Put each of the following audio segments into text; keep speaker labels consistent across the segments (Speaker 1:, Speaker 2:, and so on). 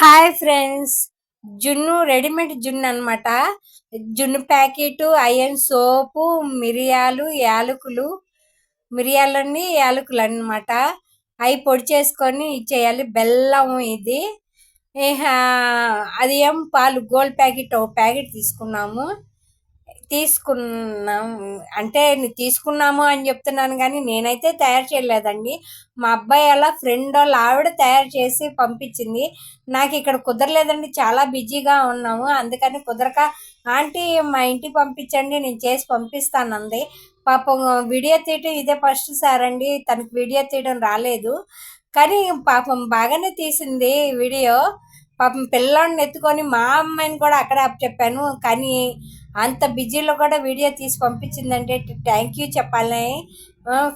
Speaker 1: Hi friends. జున్ను readymade జున్ను అనమాట జున్ను ప్యాకెట్ అయన్ సోపు మిరియాలు యాలకులు. మిరియాలన్నీ యాలకులు అన్నమాట. అవి పొడి చేసుకొని ఇచ్చేయాలి. బెల్లం ఇది. అది ఏం పాలు గోల్డ్ ప్యాకెట్ ఒక ప్యాకెట్ తీసుకున్నాము. తీసుకున్నాం. అంటే తీసుకున్నాము అని చెప్తున్నాను కానీ నేనైతే తయారు చేయలేదండి. మా అబ్బాయి అలా ఫ్రెండ్ వాళ్ళ ఆవిడ తయారు చేసి పంపించింది. నాకు ఇక్కడ కుదరలేదండి. చాలా బిజీగా ఉన్నాము. అందుకని కుదరక ఆంటీ మా ఇంటికి పంపించండి. నేను చేసి పంపిస్తానంది పాపం వీడియో తీయటం ఇదే ఫస్ట్ సార్ అండి. తనకి వీడియో తీయడం రాలేదు. కానీ పాపం బాగానే తీసింది వీడియో. పాపం పిల్లోడిని ఎత్తుకొని మా అమ్మాయిని కూడా అక్కడ చెప్పాను కానీ అంత బిజీలో కూడా వీడియో తీసి పంపించిందంటే థ్యాంక్ యూ చెప్పాలని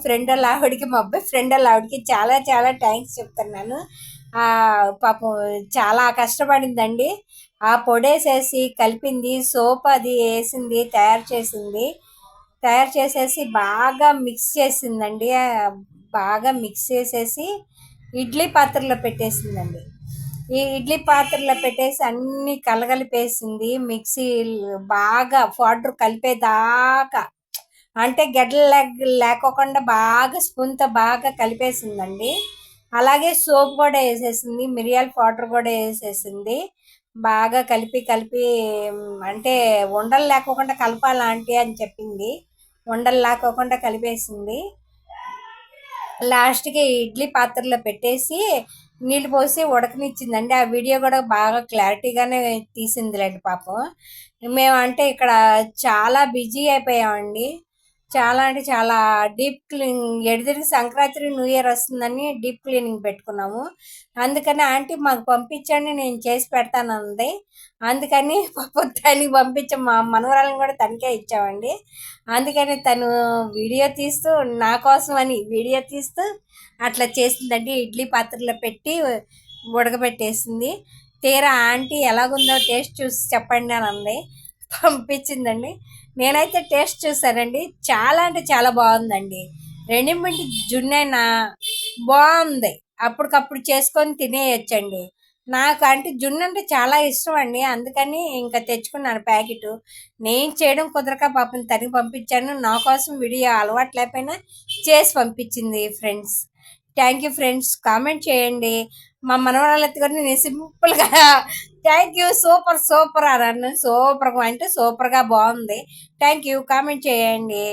Speaker 1: ఫ్రెండ్ వాళ్ళ ఆవిడకి మా అబ్బాయి ఫ్రెండ్ వాళ్ళ ఆవిడకి చాలా చాలా థ్యాంక్స్ చెప్తున్నాను. పాపం చాలా కష్టపడిందండి. ఆ పొడేసేసి కలిపింది సోప్ అది వేసింది తయారు చేసింది. తయారు చేసేసి బాగా మిక్స్ చేసిందండి. బాగా మిక్స్ చేసేసి ఇడ్లీ పాత్రలో పెట్టేసిందండి. ఈ ఇడ్లీ పాత్రలో పెట్టేసి అన్ని కలగలిపేసింది. మిక్సీ బాగా పౌడర్ కలిపేదాకా అంటే గడ్డలు లేకోకుండా బాగా స్పూన్తో బాగా కలిపేసిందండి. అలాగే సోప్ కూడా వేసేసింది. మిరియాల పౌడర్ కూడా వేసేసింది. బాగా కలిపి కలిపి అంటే ఉండలు లేకోకుండా కలపాలంటే అని చెప్పింది. ఉండలు లేకోకుండా కలిపేసింది. లాస్ట్కి ఇడ్లీ పాత్రలో పెట్టేసి నీళ్ళు పోసి ఉడకనిచ్చిందండి. ఆ వీడియో కూడా బాగా క్లారిటీగానే తీసిందిలేండి పాపం. మేము అంటే ఇక్కడ చాలా బిజీ అయిపోయామండి. చాలా అంటే చాలా డీప్ క్లీనింగ్ ఎడిదిరిగి సంక్రాంతి న్యూ ఇయర్ వస్తుందని డీప్ క్లీనింగ్ పెట్టుకున్నాము. అందుకని ఆంటీ మాకు పంపించండి నేను చేసి పెడతానంది. అందుకని పాపం తనకి పంపించాం మా మనవరాలను కూడా తనకే ఇచ్చామండి. అందుకని తను వీడియో తీస్తూ నా కోసం అని వీడియో తీస్తూ అట్లా చేసిందండి. ఇడ్లీ పాత్రలో పెట్టి ఉడకబెట్టేసింది. తీరా ఆంటీ ఎలాగుందో టేస్ట్ చూసి చెప్పండి అని అంది. పంపించిందండి. నేనైతే టేస్ట్ చూసానండి చాలా అంటే చాలా బాగుందండి. రెడీమేడ్ జున్నైనా? బాగుంది. అప్పటికప్పుడు చేసుకొని తినేయచ్చండి. నాకు అంటే జున్ను అంటే చాలా ఇష్టం అండి. అందుకని ఇంకా తెచ్చుకున్నాను ప్యాకెట్. నేను చేయడం కుదరక పాపం తనకి పంపించాను. నా కోసం వీడియో అలవాటు లేకపోయినా చేసి పంపించింది friends. Thank you friends. Comment చేయండి. మా మనవరాలు ఎత్తుకొని నేను సింపుల్గా థ్యాంక్ యూ సూపర్ సూపర్ అని అన్నాను. సూపర్గా అంటే సూపర్గా బాగుంది. థ్యాంక్ యూ కామెంట్ చేయండి.